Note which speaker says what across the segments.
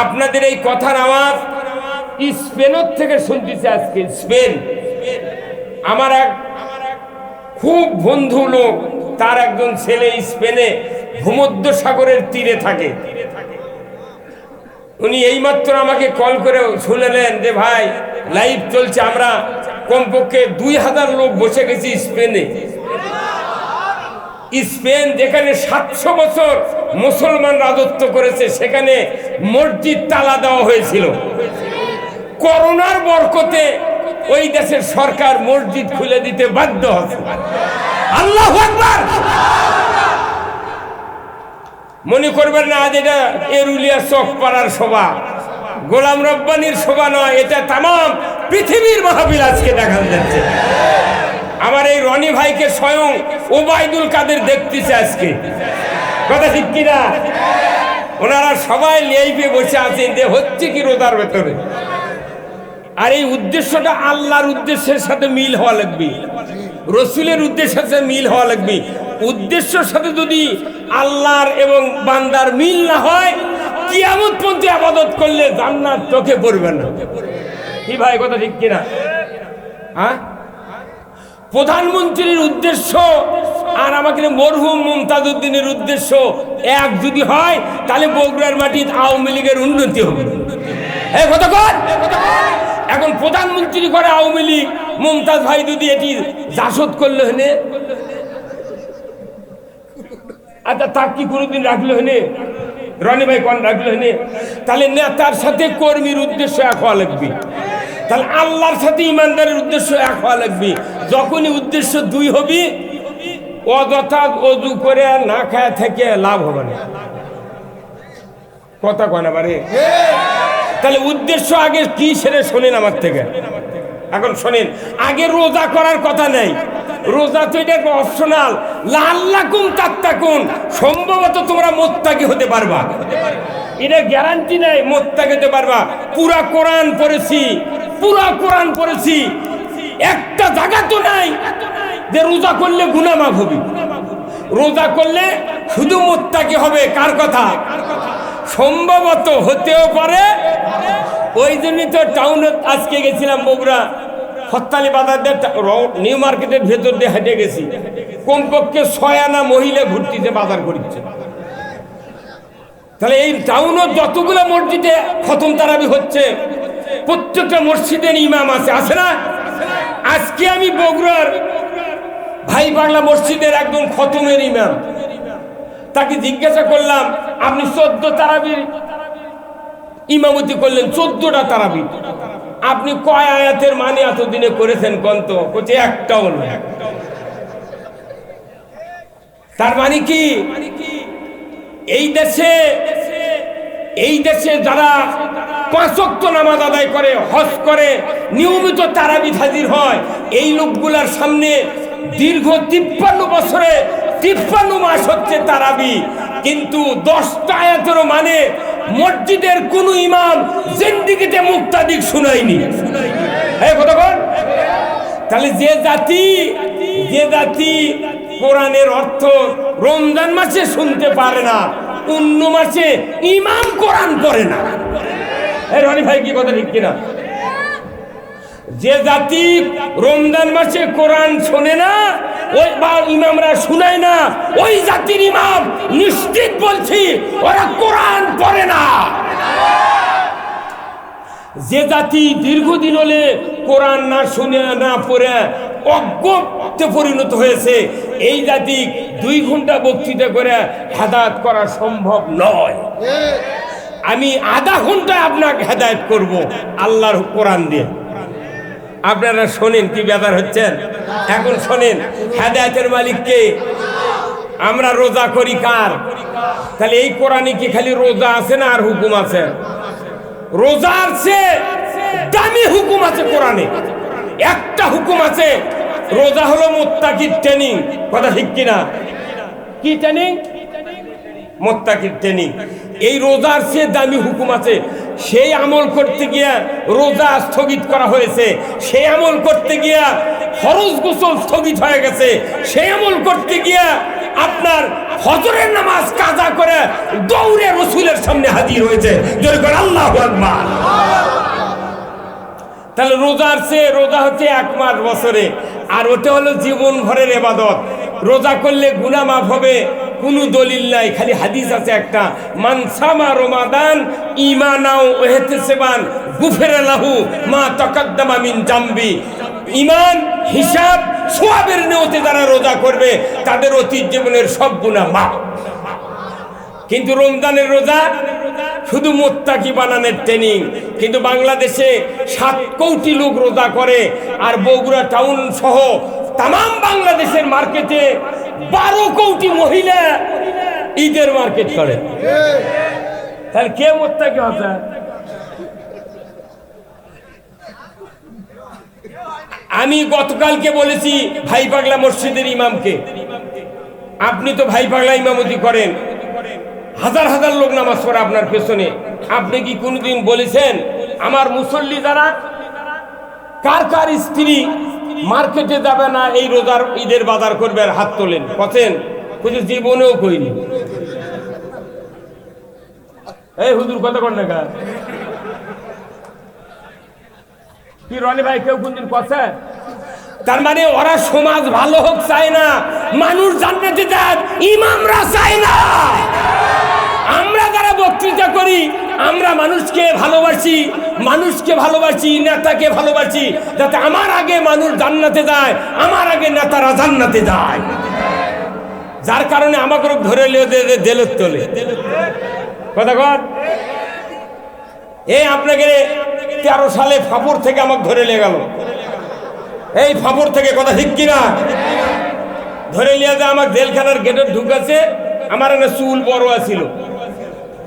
Speaker 1: আপনাদের এই কথার আওয়াজ স্পেনের থেকে শুনতেছে আজকে। স্পেন। আমার এক খুব বন্ধু লোক, তার একজন ছেলে স্পেনে ভূমধ্য সাগরের তীরে থাকে। উনি এইমাত্র আমাকে কল করে শুনলেন যে, ভাই লাইভ চলছে, আমরা কমপক্ষে দুই হাজার লোক বসে গেছি স্পেনে। স্পেন যেখানে সাতশো বছর মুসলমান রাজত্ব করেছে, সেখানে মসজিদ তালা দেওয়া হয়েছিল। করোনার বরকতে ওই দেশের সরকার মসজিদ খুলে দিতে বাধ্য হচ্ছে। আল্লাহ মনে করবেন না, আজ এটা এরুলিয়া চক পাড়ার সভা। গোলাম রব্বানির সভা নয়, এটা তাম পৃথিবীর মাহবিল আজকে দেখা যাচ্ছে। আমার এই রনি ভাইকে স্বয়ং ওবায়দুল কাদের দেখতেছে আজকে। কথা ঠিক কিনা? ওনারা সবাই লেইপে বসে আছেন যে হচ্ছে কি রোদার ভেতরে। আর এই উদ্দেশ্যটা আল্লাহর উদ্দেশ্যের সাথে মিল হওয়া লাগবে। রসুলের উদ্দেশ্যের সাথে মিল হওয়া লাগবে। উদ্দেশ্যের সাথে যদি আল্লাহর এবং বান্দার মিল না হয়, কিয়ামত পন্থী আবাদত করলে জান্নাত চোখে পড়বে না। কি ভাই, কথা ঠিক কিনা? হ্যাঁ? প্রধানমন্ত্রীর উদ্দেশ্য আর আমাকে মরহুম মুমতাজ উদ্দিনের উদ্দেশ্য, এক যদি হয়, তাহলে বগুড়ার মাটির আওয়ামী লীগের উন্নতি হবে। কথা এখন প্রধানমন্ত্রী করে আওয়ামী লীগ, মুমতাজ ভাই যদি এটি জাসদ করল হেনে? আচ্ছা তার কি কোনোদিন রাখল হেনে? রনি ভাই কোন রাখল হেনে? তাহলে নেতার সাথে কর্মীর উদ্দেশ্য এক হওয়া লাগবে। তাহলে আল্লাহর সাথে ইমানদারের উদ্দেশ্য এক হওয়া লাগবে। যখনই উদ্দেশ্য দুই হবি, অযথা অজু করে না খায় থেকে লাভ হবে না। কথা কয় না বারে তাহলে উদ্দেশ্য আগে কি সেরে শোনেন আমার থেকে। এখন শোনেন, আগে রোজা করার কথা নেই। রোজা তো এটা অপশনাল। লাল্লাকুম তাত্তাকুন। সম্ভবত তোমরা মোত্তাকি হতে পারবা। এটা গ্যারান্টি নেই মোত্তাকি হতে পারবা। পুরা কোরআন পড়েছি, পুরা কোরআন পড়েছি। একটা জায়গা তো নাই যে রোজা করলে গুনাহ মাফ হবে। রোজা করলে শুধু মোত্তাকি হবে, কার কথা? সম্ভবত হতেও পারে। ওই জন্যই তো টাউনে আজকে গেছিলাম বগুড়া। হত্তালি বাজার নিউ মার্কেটের ভেতর দিয়ে হেঁটে গেছি। কমপক্ষে ছয় আনা মহিলা ঘুরতিতে বাজার করছে। তাহলে এই টাউনের যতগুলো মসজিদে খতম তারাবি হচ্ছে, প্রত্যেকটা মসজিদের ইমাম আছে আছে না? আজকে আমি বগুড়ার ভাই বাংলা মসজিদের একদম খতমের ইমাম। তাকে জিজ্ঞাসা করলাম, আপনি চোদ্দ তারাবির ইমামতি করলেন, চোদ্দটা তারাবি। আপনি কয় আয়াতের মানে এতদিনে করেছেন কন্ত? কোচে একটাও নয়। তার মানে কি? এই দেশে এই দেশে যারা পাঁচক্ত নামাজ আদায় করে, হজ করে, নিয়মিত তারাবি হাজির হয়, এই লোকগুলার সামনে দীর্ঘ তিপ্পান্ন বছরে তিপ্পান্ন মাস হচ্ছে তারাবি কিন্তু দশটা আয়াতেরও মানে মসজিদের কোন ইমাম জিন্দিগিতে মুক্তাদিক শুনায়নি। কথা বল। তাহলে যে জাতি যে জাতি কোরআনের অর্থ রমজান মাসে শুনতে পারে না, অন্য মাসে ইমাম কোরআন পড়ে না। রনি ভাই কি কথা, ঠিক কিনা? যে জাতি রমজান মাসে কোরআন শোনে না, ওই বা ইমামরা শুনায় না, ওই জাতির ইমাম নিশ্চিত বলছি, ওরা কোরআন পড়ে না। যে জাতি দীর্ঘদিন হলে কোরআন না শুনে, না পড়ে অজ্ঞতে পরিণত হয়েছে, এই জাতি দুই ঘণ্টা বক্তৃতা করে হেদায়ত করা সম্ভব নয়। আমি আধা ঘণ্টা আপনাকে হেদায়ত করব, আল্লাহর কোরআন দিয়ে। আপনারা শোনেন কি ব্যাপার হচ্ছেন এখন শোনেন, হেদায়তের মালিককে আমরা রোজা করি কার? তাহলে এই কোরআনে কি খালি রোজা আছে না আর হুকুম আছে? রোজা আছে দামি হুকুম আছে কোরআনে। একটা হুকুম আছে। রোজা হলো মোত্তাকির ট্রেনিং কথা ঠিক কিনা? কি ট্রেনিং মোত্তাকির ট্রেনিং এই রোজার চেয়ে দামি হুকুম আছে। সেই আমল করতে গিয়া রোজা স্থগিত করা হয়েছে। সেই আমল করতে গিয়া ফরজ গোসল স্থগিত হয়ে গেছে। সেই আমল করতে গিয়া আপনার হজরের নামাজ কাজা করে দৌড়ে রসুলের সামনে হাজির হয়েছে। জোরে আল্লাহ তাহলে রোজার চেয়ে রোজা হচ্ছে এক মাস বছরে। আর ওটা হলো জীবন ভরের এবাদত। রোজা করলে গুনা মাফ হবে, কোনো দলিল নাই, খালি হাদিস আছে একটা। মানসামা রমাদান ইমানাও ওহেতে সেবান, গুফের লাহু মা তকদ্দামা মিন জাম্বি। ইমান হিসাব, সোয়াবের নেওতে যারা রোজা করবে, তাদের অতীত জীবনের সব গুণা মাফ। কিন্তু রমজানের রোজা শুধু মোত্তাকি বানানোর ট্রেনিং কিন্তু বাংলাদেশে সাত কোটি লোক রোজা করে আর বগুড়া টাউন সহ তাম বাংলাদেশের মার্কেটে বারো কোটি মহিলা ঈদের মার্কেট করে। তাহলে কে মোত্তাকি হচ্ছে? আমি গতকালকে বলেছি ভাই পাগলা মসজিদের ইমামকে। আপনি তো ভাই পাগলা ইমামতি করেন। হাজার হাজার লোক নামাজ পড়ে আপনার পেছনে। আপনি কি কোনোদিন বলেছেন, আমার মুসল্লি যারা, কার কার স্ত্রী মার্কেটে যাবে না, এই রোজার ঈদের বাজার করবে, হাত তোলেন। কছেন কিছু জীবনেও কইনি। এই হুজুর, কথা কর না কি রনি ভাই, কেউ কোনদিন কথা? তার মানে ওরা সমাজ ভালো হোক, চায় না। মানুষ জান্নাতে যাক ইমামরা চায় না। বক্তৃতা করি, আমরা মানুষকে ভালোবাসি মানুষকে ভালোবাসি, নেতাকে ভালোবাসি, যাতে আমার আগে মানুষ জান্নাতে যায়, আমার আগে নেতারা জান্নাতে যায়। যার কারণে আমাকে ধরে জেলত তোলে। কথা কর এই আপনাকে তেরো সালে ফাপড় থেকে আমাকে ধরে নিয়ে গেল। এই ফাপড় থেকে কথা ঠিক কিনা? ধরে নিয়ে যে আমার জেলখানার গেটে ঢুকাছে, আমার এনে চুল বড় আছিল।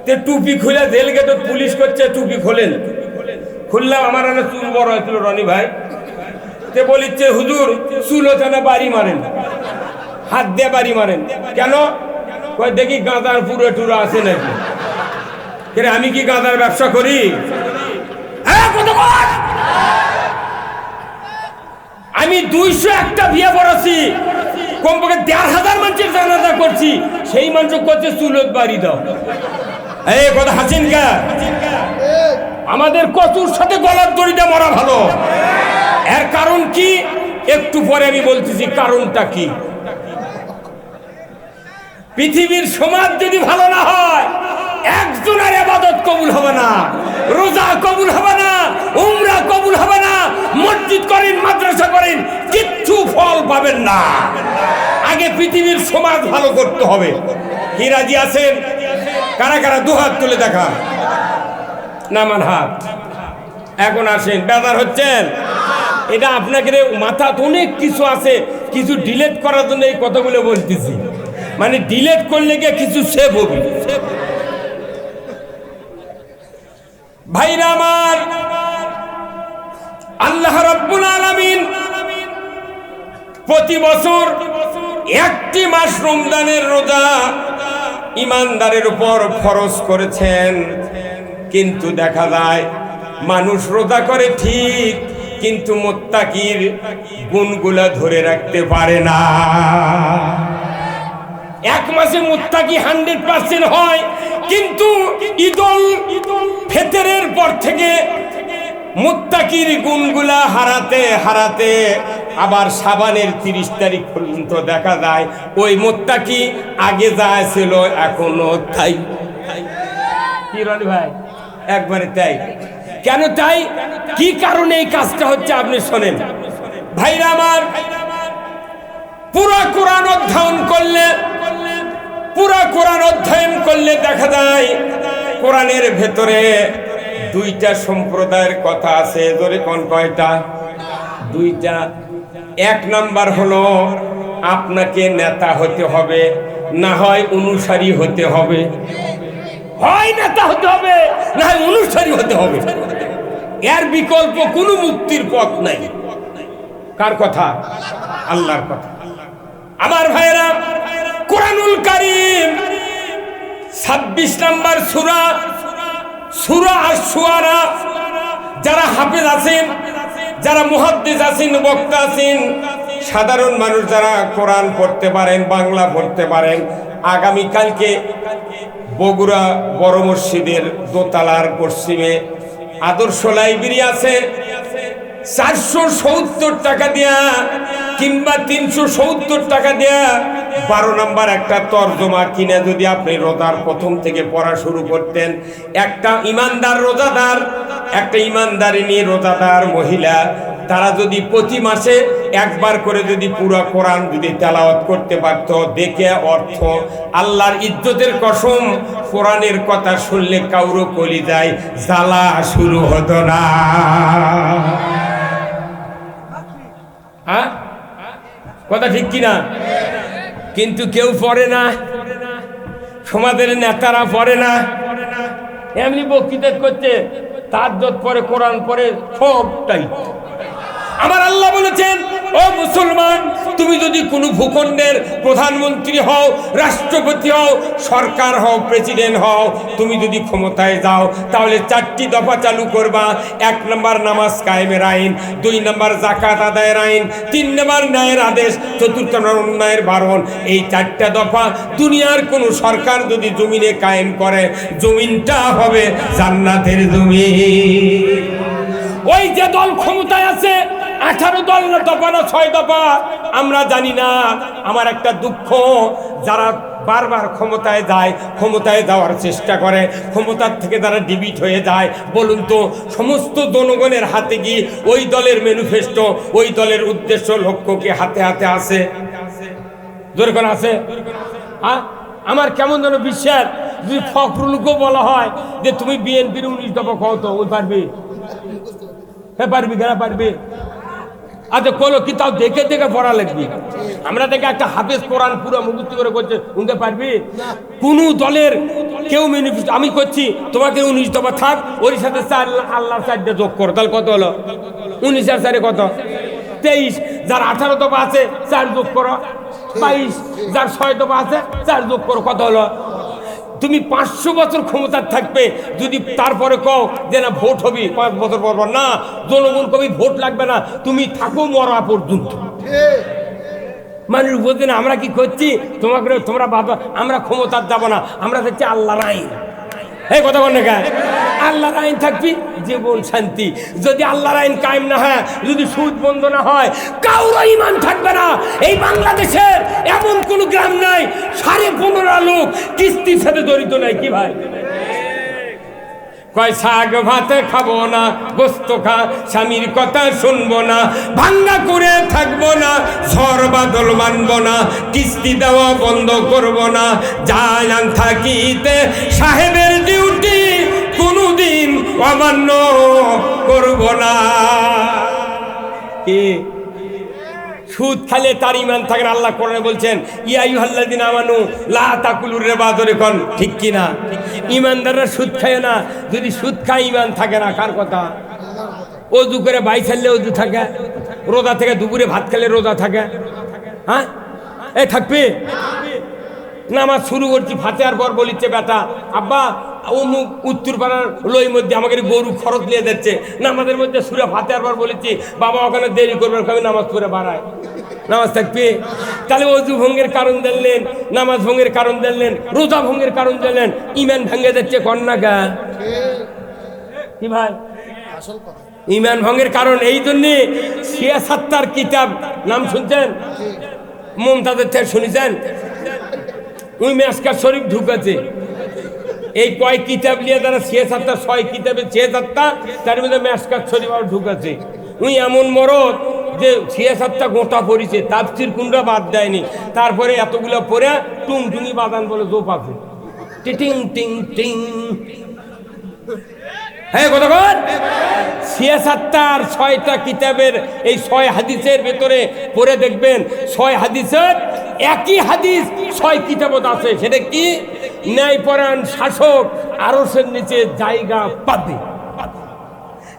Speaker 1: তে টুপি খুলে জেল গেটে পুলিশ করছে, টুপি খোলেন। খুললাম, আমার এনে চুল বড় হয়েছিল রনি ভাই। তে বলিচ্ছে, হুজুর, চুল হচ্ছে না, বাড়ি মারেন। হাত দিয়ে বাড়ি মারেন। কেন? দেখি গাঁদার পুরো টুরো আছে নাকি। কেন আমি কি গাঁদার ব্যবসা করি? আমি দুইশো একটা বিয়ে পড়াছি কমপক্ষে দেড় হাজার মানুষের জানাজা করছি। সেই মানুষ করছে চুলত বাড়ি দাও। এই আমাদের কচুর সাথে গলার দড়িটা মরা ভালো। এর কারণ কি? একটু পরে আমি বলতেছি, কারণটা কি? পৃথিবীর সমাজ যদি ভালো না হয়, একজনের আবাদত কবুল হবে না, রোজা কবুল হবে না, উমরা কবুল হবে না, মসজিদ করেন, মাদ্রাসা করেন, কিচ্ছু ফল পাবেন না। আগে পৃথিবীর সমাজ ভালো করতে হবে। কি রাজি আছেন? কারা কারা দুহাত তুলে দেখা। নামান হাত। এখন আসেন, বেদার হচ্ছেন। এটা আপনাকে মাথা অনেক কিছু আছে, কিছু ডিলেট করার জন্য এই কথাগুলো বলতেছি। মানে ডিলেট করলে গিয়ে কিছু সেভ হবে। ভাইরা আমার, আল্লাহ রব্বুল আলামিন প্রতি বছর একটি মাস রমজানের রোজা ইমানদারের উপর ফরজ করেছেন। কিন্তু দেখা যায়, মানুষ রোজা করে ঠিক, কিন্তু মোত্তাকির গুণগুলা ধরে রাখতে পারে না। এক মাসে মুত্তাকি হান্ড্রেড পার্সেন্ট হয়, কিন্তু ঈদল ফেতরের পর থেকে মুত্তাকির গুণগুলা হারাতে হারাতে আবার সাবানের তিরিশ তারিখ পর্যন্ত দেখা যায় ওই মুত্তাকি আগে যা ছিল এখনও তাই। ভাই? একবারে তাই। কেন তাই? কি কারণে এই কাজটা হচ্ছে আপনি শোনেন। ভাইরা আমার পুরা কোরআন অধ্যয়ন করলে পুরা কোরআন অধ্যয়ন করলে দেখা যায় কোরআনের ভেতরে দুইটা সম্প্রদায়ের কথা আছে ধরে কোন কয়টা? দুইটা। এক নাম্বার হলো, আপনাকে নেতা হতে হবে, না হয় অনুসারী হতে হবে। হয় নেতা হতে হবে, না হয় অনুসারী হতে হবে। এর বিকল্প কোনো মুক্তির পথ নাই। কার কথা? আল্লাহর কথা। আমার ভাইরা কোরআনুল কারিম ছাব্বিশ নাম্বার সুরা আর যারা হাফেজ আছেন, যারা মুহাদ্দিস আছেন, বক্তা আছেন, সাধারণ মানুষ যারা কোরআন পড়তে পারেন, বাংলা পড়তে পারেন, আগামীকালকে বগুড়া বড় মসজিদের দোতলার পশ্চিমে আদর্শ লাইব্রেরি আছে। চারশো সত্তর টাকা দেয়া কিংবা তিনশো সত্তর টাকা দেয়া বারো নাম্বার একটা তর্জমা কিনে যদি আপনি রোজার প্রথম থেকে পড়া শুরু করতেন, একটা ইমানদার রোজাদার, একটা ইমানদারিনী রোজাদার মহিলা, তারা যদি প্রতি মাসে একবার করে যদি পুরো কোরআন যদি তেলাওয়াত করতে পারত, দেখে অর্থ, আল্লাহর ইজ্জতের কসম, কোরআনের কথা শুনলে কাউরো কলি যায়, জ্বালা শুরু হতো না। হ্যাঁ? কথা ঠিক কিনা? কিন্তু কেউ পড়ে না। সমাজের নেতারা পড়ে না। এমনি বক্তৃতা করছে তার পরে, কোরআন পরে, সবটাই। আমার আল্লাহ বলেছেন, ও মুসলমান, তুমি যদি কোনো ভূখণ্ডের প্রধানমন্ত্রী হও, রাষ্ট্রপতি হও, সরকার হও, প্রেসিডেন্ট হও, তুমি যদি ক্ষমতায় যাও, তাহলে চারটি দফা চালু করবা। এক নম্বর নামাজ কায়েমের আইন, দুই নম্বর জাকাত আদায়ের আইন, তিন নম্বর ন্যায়ের আদেশ, চতুর্থ নম্বর অন্যায়ের বারণ। এই চারটা দফা দুনিয়ার কোনো সরকার যদি জমিনে কায়েম করে, জমিনটা হবে জান্নাতের জমি। ওই যে দল ক্ষমতায় আছে আঠারো দল দফা না ছয় দফা? আমরা জানি না। আমার একটা দুঃখ, যারা বারবার ক্ষমতায় যায়, ক্ষমতায় যাওয়ার চেষ্টা করে, ক্ষমতার থেকে তারা ডিবিট হয়ে যায়। বলুন তো, সমস্ত জনগণের হাতে গিয়ে ওই দলের ম্যানিফেস্টো ওই দলের উদ্দেশ্য, লক্ষ্য লক্ষ্যকে হাতে হাতে আছে? যেরকম আছে? হ্যাঁ আমার কেমন যেন বিশ্বাস, যদি ফখরুলকেও বলা হয় যে তুমি বিএনপির উনিশ দফা খাও তো ওই পারবি। হ্যাঁ পারবি, কেন পারবি? আচ্ছা কলো কি তাও দেখে দেখে পড়া লাগবি আমরা দেখে একটা হাফেজ কোরআন পুরো মুখস্থ করে করছে উনতে পারবি? কোন দলের কেউ ম্যানিফেস্টো আমি করছি, তোমাকে উনিশ দফা থাক, ওর সাথে চার আল্লাহর চারটে যোগ করো। তাহলে কত হলো? উনিশ আর চারে কত? তেইশ। যার আঠারো দফা আছে, চার যোগ করো। বাইশ। যার ছয় দফা আছে, চার যোগ করো। কত হলো? তুমি পাঁচশো বছর ক্ষমতার থাকবে, যদি তারপরে কও যে না ভোট হবে, পাঁচ বছর পর না, জনগণ কবি ভোট লাগবে না, তুমি থাকো মরা পর্যন্ত। মানুষ বলছে, না, আমরা কি করছি? তোমাকে, তোমরা বাবা আমরা ক্ষমতার যাব না, আমরা দেখছি আল্লাহ নাই এই কথা বল না আল্লাহর আইন থাকবি, জীবন শান্তি। যদি আল্লাহর আইন কায়েম না হয়, যদি সুদ বন্ধ না হয় কাউর ইমান থাকবে না। এই বাংলাদেশের এমন কোন গ্রাম নাই, সাড়ে পনেরো লোক কিস্তির সাথে জড়িত নাই, কি ভাই? কয়, শাক ভাত খাব না, গোস্ত খা, স্বামীর কথা শুনব না, ভাঙ্গা করে থাকব না, ঝড় বাদল মানবো না, কিস্তি দেওয়া বন্ধ করব না। যান থাকিতে সাহেবের ডিউটি অমান্য করব না। কি? সুদ খালে তার ইমান থাকে না, আল্লাহ কোরআনে বলছেন ইয়াইউ আল্লাদিন আমানু লা তাকুলুর রেবা ধরে কন, ঠিক কি না? ইমানদাররা সুদ খায় না, যদি সুদ খায়, ইমান থাকে না, কার কথা? অজু করে বাই ছাড়লে অজু থাকে, রোজা থেকে দুপুরে ভাত খেলে রোজা থাকে। হ্যাঁ? এ থাকবে? নামাজ শুরু করছি, ফাতেহার পর বলিচ্ছে, বেটা, আব্বা অমুক উত্তর পাড়ার লই মধ্যে আমাকে গরু খরচ নিয়ে যাচ্ছে। নামাজের মধ্যে সুরে ফাতেহার পর বলেছি বাবা ওখানে দেরি করবে আমি নামাজ পড়ে বাড়ায়। নামাজ থাকবে? তাহলে অজু ভঙ্গের কারণ দিলেন নামাজ ভঙ্গের কারণ দিলেন রোজা ভঙ্গের কারণ দিলেন ইমান ভেঙে যাচ্ছে কন্যা গা কি ভাই? ইমান ভঙ্গের কারণ এই জন্যে সিয়াসাত্তার কিতাব নাম শুনছেন? মমতাজের থেকে শুনেছেন? ওই মেসকার শরীফ ঢুকেছে। এই কয় কিতাব নিয়ে তারা ছে সাতটা ছয় কিতাবে ছে সাতটা তার মধ্যে মেসকার শরীফ ঢুকেছে। উনি এমন মরদ যে ছিয়া সাতটা গোটা পড়িছে, তাপসির কুন্ডা বাদ দেয়নি। তারপরে এতগুলো পরে টুং টুঙি বাদান বলে জোপ আছে। টিটিং, টিং টিং। হ্যাঁ কতক্ষণ সিয়াসাত্তার ছয়টা কিতাবের এই ছয় হাদিসের ভেতরে পড়ে দেখবেন, ছয় হাদিসের একই হাদিস ছয় কিতাবত আছে। সেটা কি? ন্যায়পরায়ণ শাসক আরসের নিচে জায়গা পাবে।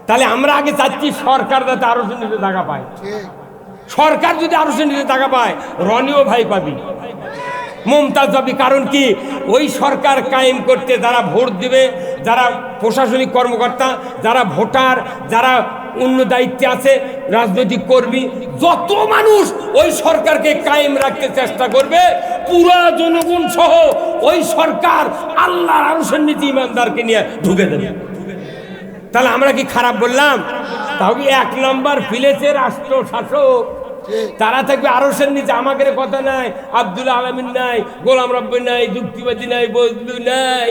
Speaker 1: তাহলে আমরা আগে চাচ্ছি সরকার যাতে আরসের নিচে জায়গা পায়। সরকার যদি আরসের নিচে জায়গা পায়, রনিও ভাই পাবি। মমতাজ পাবি, কারণ কি? ওই সরকার কায়েম করতে যারা ভোট দিবে, যারা প্রশাসনিক কর্মকর্তা, যারা ভোটার, যারা অন্য দায়িত্বে আছে, রাজনৈতিক কর্মী, যত মানুষ ওই সরকারকে কায়েম রাখতে চেষ্টা করবে পুরা জনগণ সহ ওই সরকার আল্লাহর আরশের নীতি ইমানদারকে নিয়ে ঢুকে দেবে। তাহলে আমরা কি খারাপ বললাম? তাহলে এক নম্বর ফিলেছে রাষ্ট্র শাসক তারা থাকবে আরসের নিচে আমাকে কথা নাই, আব্দুল আলমিন নাই, গোলাম রব্বিন নাই, যুক্তিবাদী নাই বদলু নাই।